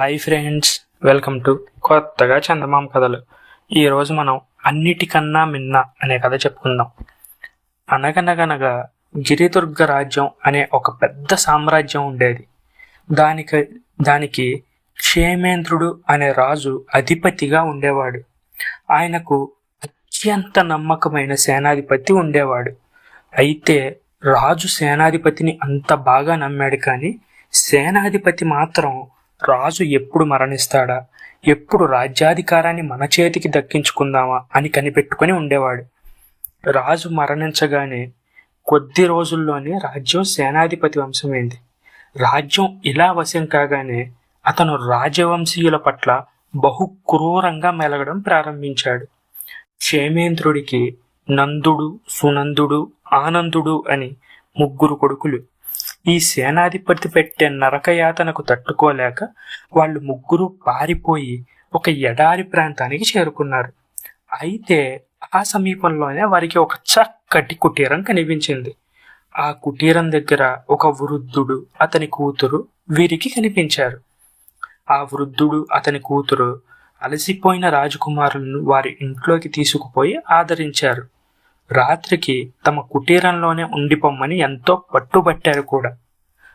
Hi friends welcome to కొత్తగా చందమామ కథలు. ఈరోజు మనం అన్నిటికన్నా మిన్న అనే కథ చెప్పుకుందాం. అనగనగనగా గిరిదుర్గ రాజ్యం అనే ఒక పెద్ద సామ్రాజ్యం ఉండేది. దానికి దానికి క్షేమేంద్రుడు అనే రాజు అధిపతిగా ఉండేవాడు. ఆయనకు అత్యంత నమ్మకమైన సేనాధిపతి ఉండేవాడు. అయితే రాజు సేనాధిపతిని అంత బాగా నమ్మాడు కానీ సేనాధిపతి మాత్రం రాజు ఎప్పుడు మరణిస్తాడా? ఎప్పుడు రాజ్యాధికారాన్ని మన చేతికి దక్కించుకుందామా అని కనిపెట్టుకొని ఉండేవాడు. రాజు మరణించగానే కొద్ది రోజుల్లోనే రాజ్యం సేనాధిపతి వంశమైంది. రాజ్యం ఇలా వశం కాగానే అతను రాజవంశీయుల పట్ల బహు క్రూరంగా మెలగడం ప్రారంభించాడు. క్షేమేంద్రుడికి నందుడు సునందుడు ఆనందుడు అని ముగ్గురు కొడుకులు ఈ సేనాధిపతి పెట్టే నరకయాతనకు తట్టుకోలేక వాళ్ళు ముగ్గురు పారిపోయి ఒక ఎడారి ప్రాంతానికి చేరుకున్నారు. అయితే ఆ సమీపంలోనే వారికి ఒక చక్కటి కుటీరం కనిపించింది. ఆ కుటీరం దగ్గర ఒక వృద్ధుడు అతని కూతురు వీరికి కనిపించారు. ఆ వృద్ధుడు అతని కూతురు అలసిపోయిన రాజకుమారులను వారి ఇంట్లోకి తీసుకుపోయి ఆదరించారు. రాత్రికి తమ కుటీరంలోనే ఉండిపోమ్మని ఎంతో పట్టుబట్టారు కూడా.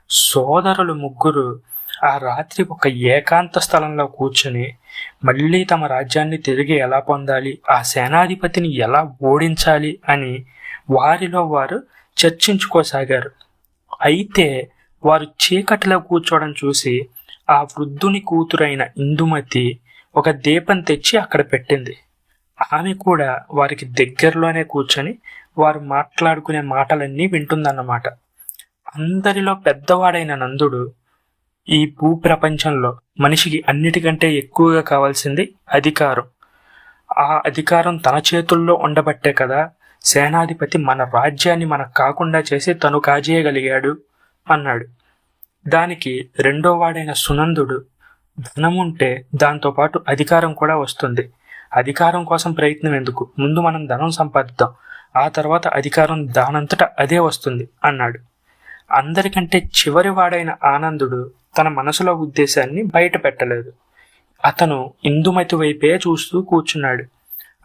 సోదరులు ముగ్గురు ఆ రాత్రి ఒక ఏకాంత స్థలంలో కూర్చుని మళ్ళీ తమ రాజ్యాన్ని తిరిగి ఎలా పొందాలి ఆ సేనాధిపతిని ఎలా ఓడించాలి అని వారిలో వారు చర్చించుకోసాగారు. అయితే వారు చీకటిలో కూర్చోవడం చూసి ఆ వృద్ధుని కూతురైన ఇందుమతి ఒక దీపం తెచ్చి అక్కడ పెట్టింది. ఆమె కూడా వారికి దగ్గరలోనే కూర్చొని వారు మాట్లాడుకునే మాటలన్నీ వింటుందన్నమాట. అందరిలో పెద్దవాడైన నందుడు ఈ భూ ప్రపంచంలో మనిషికి అన్నిటికంటే ఎక్కువగా కావాల్సింది అధికారం. ఆ అధికారం తన చేతుల్లో ఉండబట్టే కదా సేనాధిపతి మన రాజ్యాన్ని మనకు కాకుండా చేసి తను కాజేయగలిగాడు అన్నాడు. దానికి రెండో వాడైన సునందుడు ధనముంటే దాంతోపాటు అధికారం కూడా వస్తుంది. అధికారం కోసం ప్రయత్నం ఎందుకు? ముందు మనం ధనం సంపాదిద్దాం. ఆ తర్వాత అధికారం దానంతట అదే వస్తుంది అన్నాడు. అందరికంటే చివరి వాడైన ఆనందుడు తన మనసులో ఉద్దేశాన్ని బయట పెట్టలేదు. అతను ఇందుమతి వైపే చూస్తూ కూర్చున్నాడు.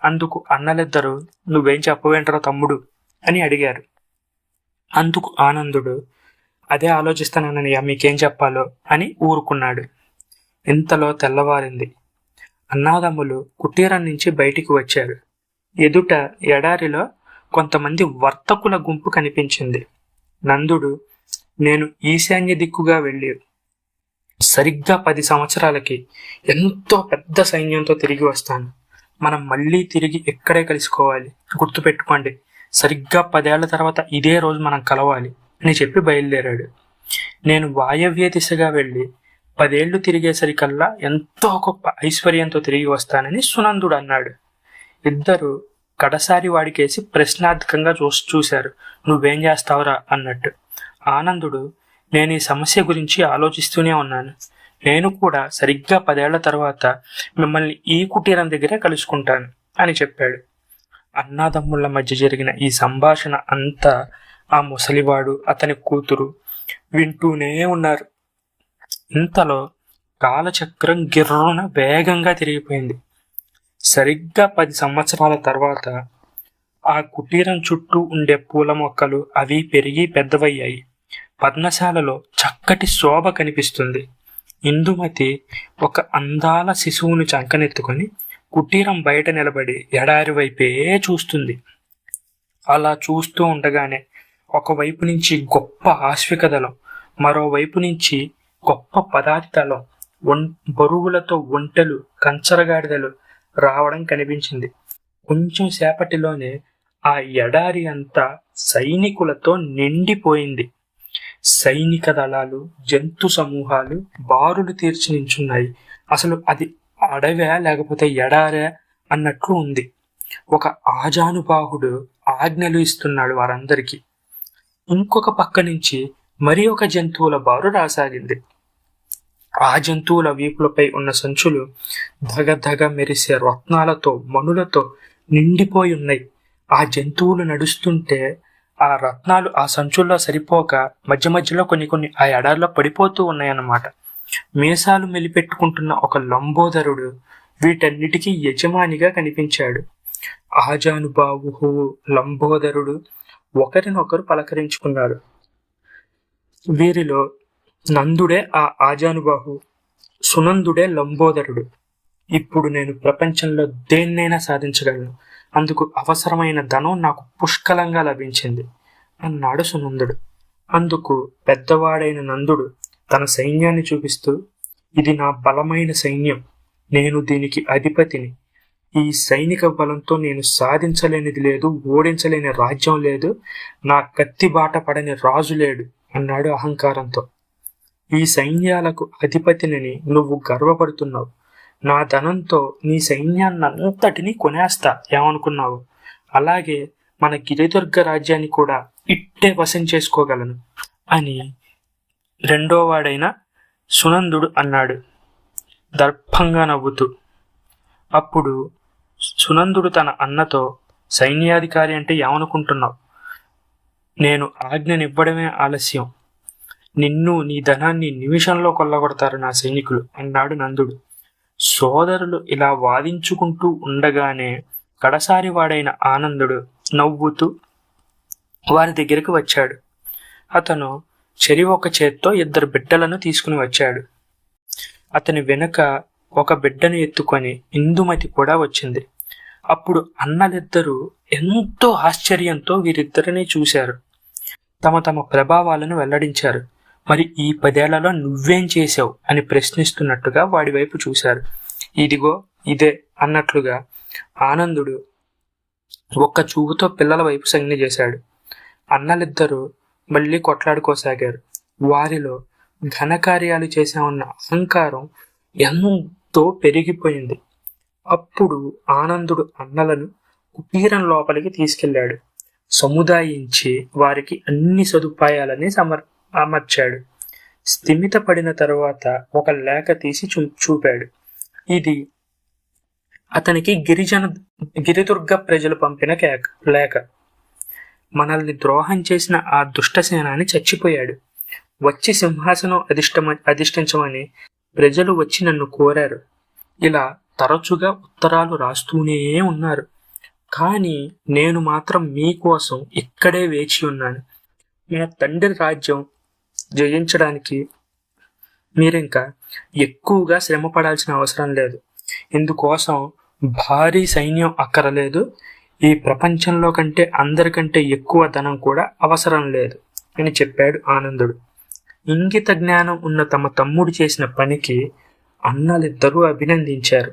అందుకు అన్నలిద్దరూ నువ్వేం చెప్పవేంటరా తమ్ముడు? అని అడిగారు. అందుకు ఆనందుడు అదే ఆలోచిస్తానన్నయ్య మీకేం చెప్పాలో? అని ఊరుకున్నాడు. ఇంతలో తెల్లవారింది. అన్నాదమ్ములు కుటీరం నుంచి బయటికి వచ్చారు. ఎదుట ఎడారిలో కొంతమంది వర్తకుల గుంపు కనిపించింది. నందుడు నేను ఈశాన్య దిక్కుగా వెళ్ళి సరిగ్గా పది సంవత్సరాలకి ఎంతో పెద్ద సైన్యంతో తిరిగి వస్తాను. మనం మళ్ళీ తిరిగి ఎక్కడే కలుసుకోవాలి. గుర్తుపెట్టుకోండి సరిగ్గా పదేళ్ళ తర్వాత ఇదే రోజు మనం కలవాలి అని చెప్పి బయలుదేరాడు. నేను వాయవ్య దిశగా వెళ్ళి పదేళ్ళు తిరిగేసరికల్లా ఎంతో గొప్ప ఐశ్వర్యంతో తిరిగి వస్తానని సునందుడు అన్నాడు. ఇద్దరు కడసారి వాడికేసి ప్రశ్నార్థకంగా చూసి చూశారు. నువ్వేం చేస్తావురా? అన్నట్టు. ఆనందుడు నేను ఈ సమస్య గురించి ఆలోచిస్తూనే ఉన్నాను. నేను కూడా సరిగ్గా పదేళ్ళ తర్వాత మిమ్మల్ని ఈ కుటీరం దగ్గరే కలుసుకుంటాను అని చెప్పాడు. అన్నాదమ్ముల మధ్య జరిగిన ఈ సంభాషణ అంతా ఆ ముసలివాడు అతని కూతురు వింటూనే ఉన్నారు. ఇంతలో కాలచక్రం గిర్రున వేగంగా తిరిగిపోయింది. సరిగ్గా పది సంవత్సరాల తర్వాత ఆ కుటీరం చుట్టూ ఉండే పూల మొక్కలు అవి పెరిగి పెద్దవయ్యాయి. పద్మశాలలో చక్కటి శోభ కనిపిస్తుంది. ఇందుమతి ఒక అందాల శిశువును చంకనెత్తుకొని కుటీరం బయట నిలబడి ఎడారి వైపే చూస్తుంది. అలా చూస్తూ ఉండగానే ఒకవైపు నుంచి గొప్ప ఆశ్వికదలం మరోవైపు నుంచి గొప్ప పదార్థాలు ఒం బరువులతో ఒంటెలు కంచరగాడిదలు రావడం కనిపించింది. కొంచెం సేపటిలోనే ఆ ఎడారి అంతా సైనికులతో నిండిపోయింది. సైనిక దళాలు జంతు సమూహాలు బారులు తీర్చి నించున్నాయి. అసలు అది అడవే లేకపోతే ఎడారే అన్నట్లు ఉంది. ఒక ఆజానుబాహుడు ఆజ్ఞలు ఇస్తున్నాడు వారందరికీ. ఇంకొక పక్క నుంచి మరి ఒక జంతువుల బారు రాసాగింది. ఆ జంతువుల వీపులపై ఉన్న సంచులు ధగధగ మెరిసే రత్నాలతో మణులతో నిండిపోయి ఉన్నాయి. ఆ జంతువులు నడుస్తుంటే ఆ రత్నాలు ఆ సంచుల్లో సరిపోక మధ్య మధ్యలో కొన్ని కొన్ని ఆ ఎడారిలో పడిపోతూ ఉన్నాయన్నమాట. మీసాలు మెలిపెట్టుకుంటున్న ఒక లంబోదరుడు వీటన్నిటికీ యజమానిగా కనిపించాడు. ఆజానుబాహు లంబోదరుడు ఒకరినొకరు పలకరించుకున్నారు వీరిలో నందుడే ఆ ఆజానుబాహు సునందుడే లంబోదరుడు. ఇప్పుడు నేను ప్రపంచంలో దేన్నైనా సాధించగలను. అందుకు అవసరమైన ధనం నాకు పుష్కలంగా లభించింది అన్నాడు సునందుడు. అందుకు పెద్దవాడైన నందుడు తన సైన్యాన్ని చూపిస్తూ ఇది నా బలమైన సైన్యం నేను దీనికి అధిపతిని. ఈ సైనిక బలంతో నేను సాధించలేనిది లేదు ఓడించలేని రాజ్యం లేదు నా కత్తి బాట పడని రాజు లేడు అన్నాడు అహంకారంతో. ఈ సైన్యాలకు అధిపతిని నువ్వు గర్వపడుతున్నావు. నా ధనంతో నీ సైన్యాన్నంతటినీ కొనేస్తా ఏమనుకున్నావు? అలాగే మన గిరిదుర్గ రాజ్యాన్ని కూడా ఇట్టే వశం చేసుకోగలను అని రెండోవాడైన సునందుడు అన్నాడు. దర్భంగా నవ్వుతూ. అప్పుడు సునందుడు తన అన్నతో సైన్యాధికారి అంటే ఏమనుకుంటున్నావు? నేను ఆజ్ఞనివ్వడమే ఆలస్యం. నిన్ను నీ ధనాన్ని నిమిషంలో కొల్లగొడతారు నా సైనికులు అన్నాడు నందుడు. సోదరులు ఇలా వాదించుకుంటూ ఉండగానే కడసారి వాడైన ఆనందుడు నవ్వుతూ వారి దగ్గరకు వచ్చాడు. అతను చెరి ఒక చేత్తో ఇద్దరు బిడ్డలను తీసుకుని వచ్చాడు. అతని వెనుక ఒక బిడ్డను ఎత్తుకొని ఇందుమతి కూడా వచ్చింది. అప్పుడు అన్నలిద్దరూ ఎంతో ఆశ్చర్యంతో వీరిద్దరిని చూశారు. తమ తమ ప్రభావాలను వెల్లడించారు. మరి ఈ పదేళ్ళలో నువ్వేం చేసావు అని ప్రశ్నిస్తున్నట్టుగా వాడి వైపు చూశారు. ఇదిగో ఇదే అన్నట్లుగా ఆనందుడు ఒక్క చూపుతో పిల్లల వైపు సంజ్ఞ చేశాడు. అన్నలిద్దరూ మళ్ళీ కొట్లాడుకోసాగారు. వారిలో ఘనకార్యాలు చేశామన్న అహంకారం ఎంతో పెరిగిపోయింది. అప్పుడు ఆనందుడు అన్నలను కుటీరం లోపలికి తీసుకెళ్ళాడు సముదాయించి వారికి అన్ని సదుపాయాలని సమర్ అమర్చాడు. స్థిమిత పడిన తరువాత ఒక లేఖ తీసి చూ చూపాడు. ఇది అతనికి గిరిజన గిరిదుర్గ ప్రజలు పంపిన కేక లేఖ. మనల్ని ద్రోహం చేసిన ఆ దుష్టసేనాని చచ్చిపోయాడు. వచ్చి సింహాసనం అధిష్టమ అధిష్ఠించమని ప్రజలు వచ్చి నన్ను కోరారు. ఇలా తరచుగా ఉత్తరాలు రాస్తూనే ఉన్నారు. కానీ నేను మాత్రం మీకోసం ఇక్కడే వేచి ఉన్నాను. నా తండ్రి రాజ్యం జయించడానికి మీరింకా ఎక్కువగా శ్రమ పడాల్సిన అవసరం లేదు. ఇందుకోసం భారీ సైన్యం అక్కరలేదు. ఈ ప్రపంచంలో కంటే అందరికంటే ఎక్కువ ధనం కూడా అవసరం లేదు అని చెప్పాడు ఆనందుడు. ఇంగిత జ్ఞానం ఉన్న తమ తమ్ముడు చేసిన పనికి అన్నలిద్దరూ అభినందించారు.